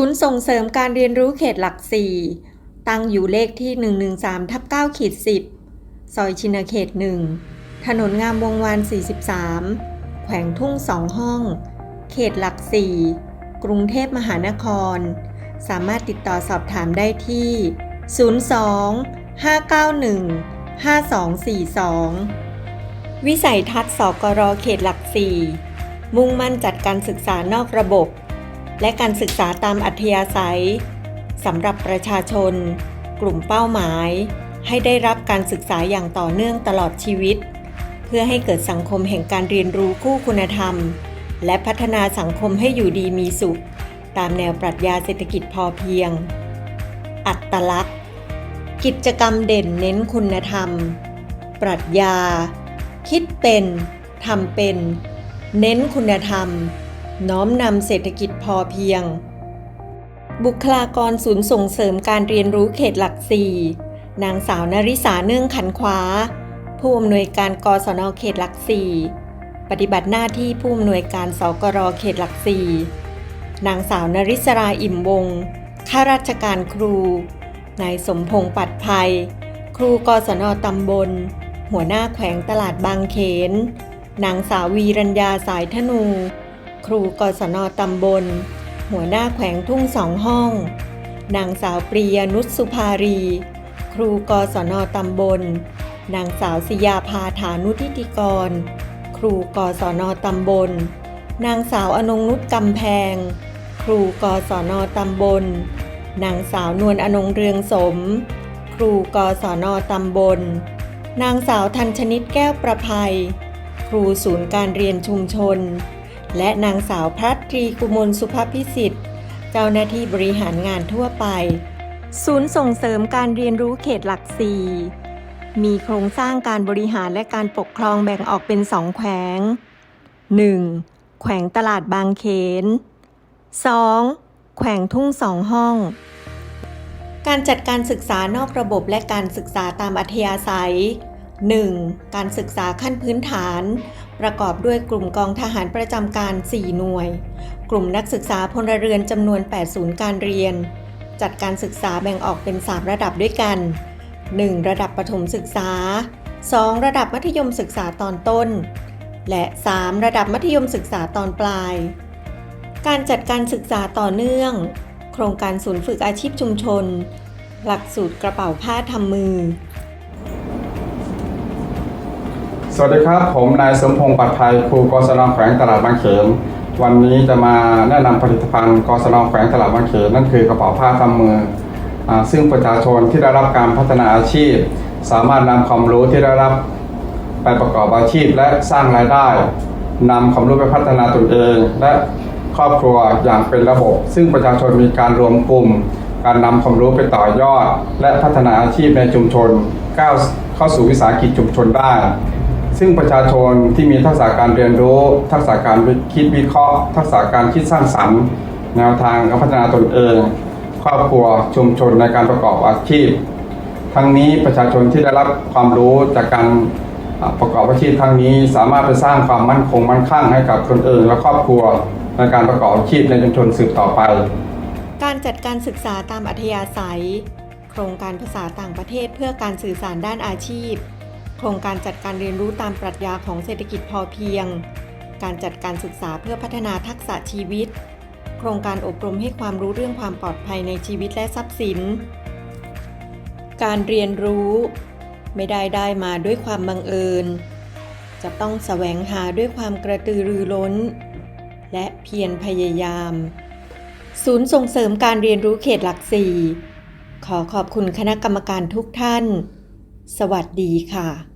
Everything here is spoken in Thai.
ูนย์ส่งเสริมการเรียนรู้เขตหลัก4ตั้งอยู่เลขที่ 113ทับ9ขีด10 ซอยชินเขต1ถนนงามวงวาน 43 แขวงทุ่งสองห้อง เขตหลัก4กรุงเทพมหานคร สามารถติดต่อสอบถามได้ที่ 02 591 5242 วิสัยทัศน์สกรเขตหลัก4มุ่งมั่นจัดการศึกษานอกระบบ และการศึกษาตามอัธยาศัยสำหรับประชาชน กลุ่มเป้าหมาย ให้ได้รับการศึกษาอย่างต่อเนื่องตลอดชีวิต เพื่อให้เกิดสังคมแห่งการเรียนรู้คู่คุณธรรม และพัฒนาสังคมให้อยู่ดีมีสุข ตามแนวปรัชญาเศรษฐกิจพอเพียง อัตลักษณ์ กิจกรรมเด่นเน้นคุณธรรม ปรัชญา คิดเป็นทำเป็น เน้นคุณธรรม น้อมนำเศรษฐกิจพอเพียง บุคลากรศูนย์ส่งเสริมการเรียนรู้เขตหลักสี่นางสาวนริษาเนื่องขันขวาผู้อำนวยการกศนเขตหลักสี่ปฏิบัติหน้าที่ผู้อำนวยการสกรเขตหลักสี่นางสาวนริศราอิ่มวงข้าราชการครู นายสมพงษ์ปัดภัย ครูกศนตำบล หัวหน้าแขวงตลาดบางเขน นางสาววีรัญญาสายธนู ครูกศนตำบล หัวหน้าแขวงทุ่งสองห้อง นางสาวปรียนุชสุภารี ครูกศนตำบล นางสาวสิยาภาฐานุทิติกร ครูกศนตำบล นางสาวอนงนุชกำแพง ครูกศนตำบล นางสาวนวลอนงเรืองสม ครูกศนตำบล นางสาวทันชนิดแก้วประภัย ครูศูนย์การเรียนชุมชน และนางสาวพัตรีกุมลสุภพิสิทธิ์ เจ้าหน้าที่บริหารงานทั่วไป ศูนย์ส่งเสริมการเรียนรู้เขตหลักสี่มีโครงสร้างการบริหารและการปกครองแบ่งออกเป็นสองแขวง 1. แขวงตลาดบางเขน 2. แขวงทุ่งสองห้อง การจัดการศึกษานอกระบบและการศึกษาตามอัธยาศัย 1. การศึกษาขั้นพื้นฐาน ประกอบด้วยกลุ่มกองทหารประจำการ 4 หน่วย กลุ่มนักศึกษาพลเรือนจำนวน 8 ศูนย์การเรียน จัดการศึกษาแบ่งออกเป็น 3 ระดับด้วยกัน 1. ระดับประถมศึกษา 2. ระดับมัธยมศึกษาตอนต้น และ 3. ระดับมัธยมศึกษาตอนปลาย การจัดการศึกษาต่อเนื่อง โครงการศูนย์ฝึกอาชีพชุมชน หลักสูตรกระเป๋าผ้าทำมือ วัสดีครับ ผมนายสมพงษ์ปัดไทยครูกศนแขวงตลาดบางเขนวันนี้จะมาแนะนำผลิตภัณฑ์กศนแขวงตลาดบางเขนนั่นคือกระเป๋าผ้าทำมืออซึ่งประชาชนที่ได้รับการพัฒนาอาชีพ สามารถนำความรู้ที่ได้รับไปประกอบอาชีพและสร้างรายได้นำความรู้ไปพัฒนาตนเอง และครอบครัวอย่างเป็นระบบ ซึ่งประชาชนมีการรวมกลุ่ม การนำความรู้ไปต่อยอด และพัฒนาอาชีพในชุมชนก้าวเข้าสู่วิสาหกิจชุมชนได้ ซึ่งประชาชนที่มีทักษะการเรียนรู้ ทักษะการคิดวิเคราะห์ ทักษะการคิดสร้างสรรค์ แนวทางการพัฒนาตนเอง ครอบครัวชุมชนในการประกอบอาชีพ ทั้งนี้ประชาชนที่ได้รับความรู้จากการประกอบอาชีพครั้งนี้ สามารถไปสร้างความมั่นคงมั่นคงให้กับตนเองและครอบครัวในการประกอบอาชีพในชุมชนสืบต่อไป การจัดการศึกษาตามอัธยาศัย โครงการภาษาต่างประเทศเพื่อการสื่อสารด้านอาชีพ โครงการจัดการเรียนรู้ตามปรัชญาของเศรษฐกิจพอเพียง การจัดการศึกษาเพื่อพัฒนาทักษะชีวิต โครงการอบรมให้ความรู้เรื่องความปลอดภัยในชีวิตและทรัพย์สิน การเรียนรู้ ไม่ได้ได้มาด้วยความบังเอิญ จะต้องแสวงหาด้วยความกระตือรือร้น และเพียรพยายาม ศูนย์ส่งเสริมการเรียนรู้เขตหลักสี่ขอขอบคุณคณะกรรมการทุกท่าน สวัสดีค่ะ